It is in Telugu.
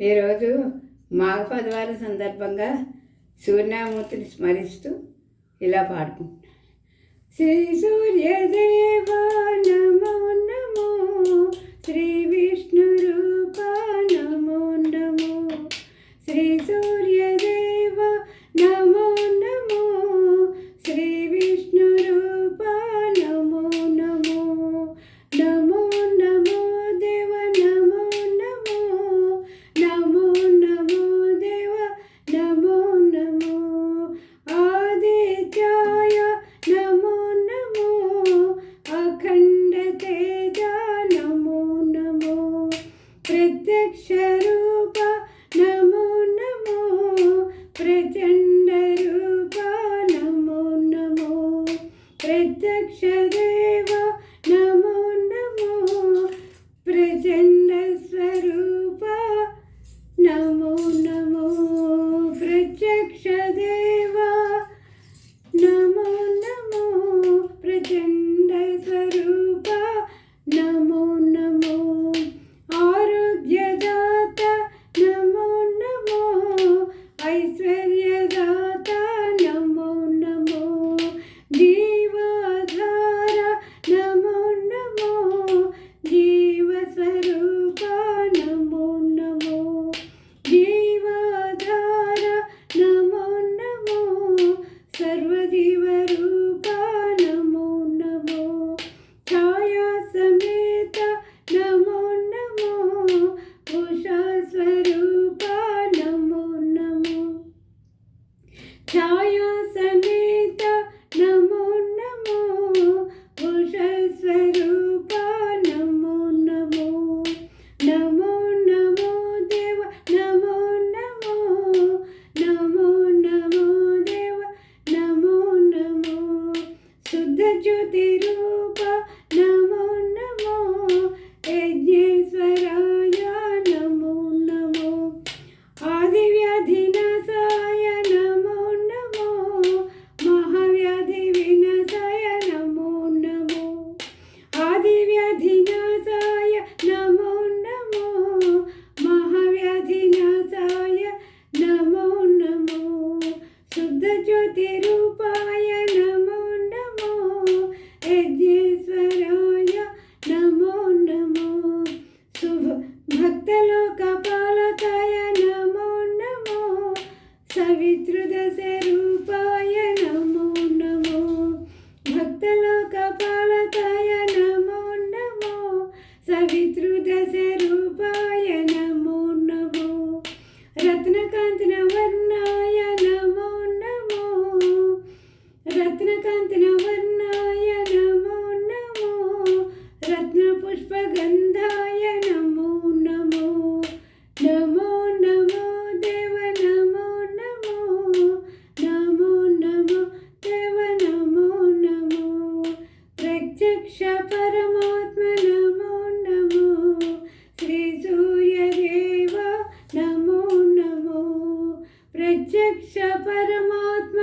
ఈరోజు మాఘ పదవారం సందర్భంగా సూర్యనామూర్తిని స్మరిస్తూ ఇలా పాడుకుంటున్నాను. శ్రీ సూర్యదేవ నమో నమో శ్రీ ప్రత్యక్షరూప నమో నమో ప్రచండ రూప నమో నమో. ప్రత్యక్ష దేవ నమో నమో ప్రచండ Ciao, me. Savitro da Zé. ప్రత్యక్ష పరమాత్మ నమో నమో శ్రీ సూర్యదేవ నమో నమో. ప్రత్యక్ష పరమాత్మ